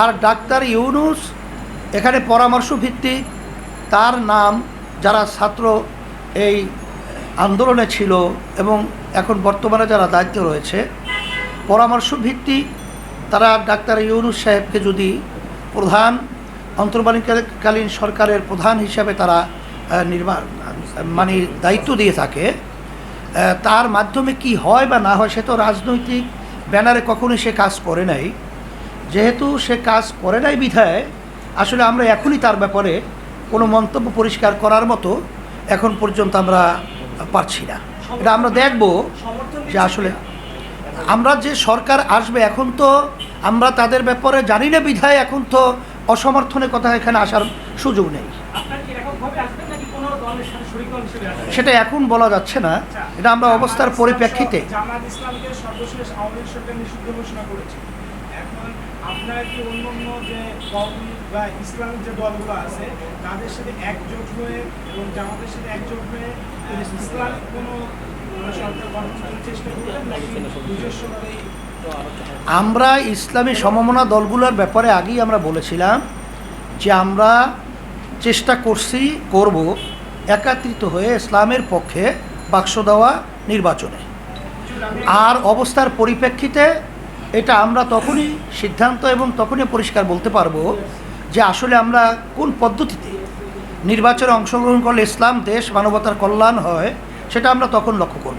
আর doctor Yunus, এখানে পরামর্শ ভিত্তিক তার নাম যারা ছাত্র এই আন্দোলনে ছিল এবং এখন বর্তমানে যারা দায়িত্ব রয়েছে, পরামর্শ ভিত্তিক তারা ডাক্তার ইউনুস সাহেবকে যদি প্রধান, অন্তর্বর্তীকালীন সরকারের প্রধান হিসাবে তারা নির্মাণ মানে দায়িত্ব দিয়ে থাকে তার মাধ্যমে কি হয় বা না হয় সে তো রাজনৈতিক ব্যানারে কখনোই সে কাজ করে নাই। যেহেতু সে কাজ করে নাই বিধায় আসলে আমরা এখনই তার ব্যাপারে কোনো মন্তব্য পরিষ্কার করার মতো এখন পর্যন্ত আমরা পারছি না। এটা আমরা দেখব যে আসলে আমরা যে সরকার আসবে এখন তো আমরা তাদের ব্যাপারে জানি না বিধায় এখন তো অসমর্থনের কথা এখানে আসার সুযোগ নেই। সেটা এখন বলা যাচ্ছে না। এটা আমরা অবস্থার পরিপ্রেক্ষিতে জামাত ইসলামকে সর্বশেষ আওয়ামী সরকার নিষিদ্ধ ঘোষণা করেছে। এখন কি অন্য অন্য যে বা ইসলামিক যে দলগুলো আছে, তাদের সাথে একজোট হয়ে এবং জামাতের সাথে একজোট হয়ে ইসলামিক কোনো নিজস্বভাবেই আমরা ইসলামী সমমনা দলগুলোর ব্যাপারে আগেই আমরা বলেছিলাম যে আমরা চেষ্টা করছি, করব একাত্রিত হয়ে ইসলামের পক্ষে বাক্স দেওয়া নির্বাচনে। আর অবস্থার পরিপ্রেক্ষিতে এটা আমরা তখনই সিদ্ধান্ত এবং তখনই পরিষ্কার বলতে পারব যে আসলে আমরা কোন পদ্ধতিতে নির্বাচনে অংশগ্রহণ করলে ইসলাম, দেশ, মানবতার কল্যাণ হয়, সেটা আমরা তখন লক্ষ্য করব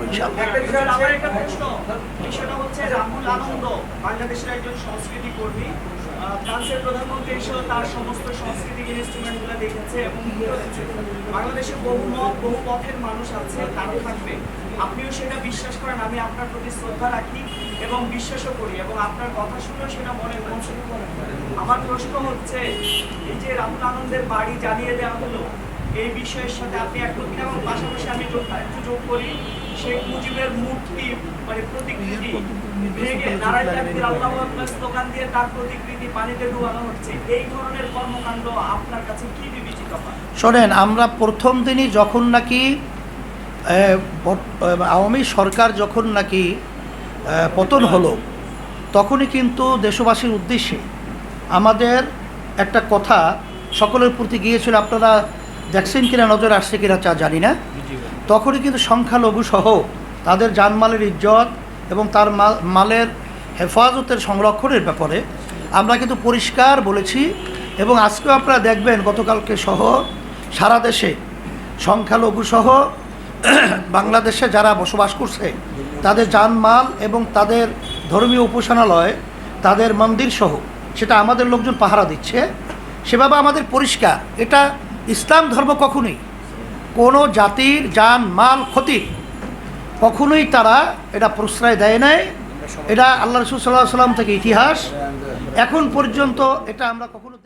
ফ্রান্সের বহু মত, বহু পথের মানুষ আছে তারা থাকবে। আপনিও সেটা বিশ্বাস করেন, আমি আপনার প্রতি শ্রদ্ধা রাখি। এবং বিশ্বাসও করি এবং আপনার কথা শুনেও সেটা মনে আমার প্রশ্ন হচ্ছে, এই যে রাহুল আনন্দের বাড়ি জ্বালিয়ে দেওয়া হলো, এই বিষয়ের সাথে আপনি কিনা এবং পাশাপাশি আমি একটু যোগ করি, শেখ মুজিবের মূর্তি মানে প্রতিকৃতি ভেঙে নারায়ণ আল্লাহু আকবার দিয়ে তার প্রতিকৃতি পানিতে ডুবানো হচ্ছে, এই ধরনের কর্মকাণ্ড আপনার কাছে কি বিবেচিত হয়? শোনেন, আমরা প্রথম দিনই যখন নাকি আওয়ামী সরকার যখন নাকি পতন হলো তখনই কিন্তু দেশবাসীর উদ্দেশ্যে আমাদের একটা কথা সকলের প্রতি গিয়েছিল আপনারা দেখছেন কিনা নজর আসছে কিনা চা জানি না। তখনই কিন্তু সংখ্যালঘু সহ তাদের জানমালের ইজ্জত এবং তার মাল- মালের হেফাজতের সংরক্ষণের ব্যাপারে আমরা কিন্তু পরিষ্কার বলেছি এবং আজকেও আপনারা দেখবেন গতকালকে সহ সারা দেশে সংখ্যালঘু সহ বাংলাদেশে যারা বসবাস করছে, তাদের জানমাল এবং তাদের ধর্মীয় উপাসনালয়, তাদের মন্দির সহ, সেটা আমাদের লোকজন পাহারা দিচ্ছে। সেভাবে আমাদের পরিষ্কার, এটা ইসলাম ধর্ম কখনোই, কোনো জাতির যান মাল ক্ষতি কখনোই তারা এটা প্রশ্রয় দেয় নাই। এটা আল্লাহ রসুল সাল্লাহ সাল্লাম থেকে ইতিহাস। এখন পর্যন্ত এটা আমরা কখনো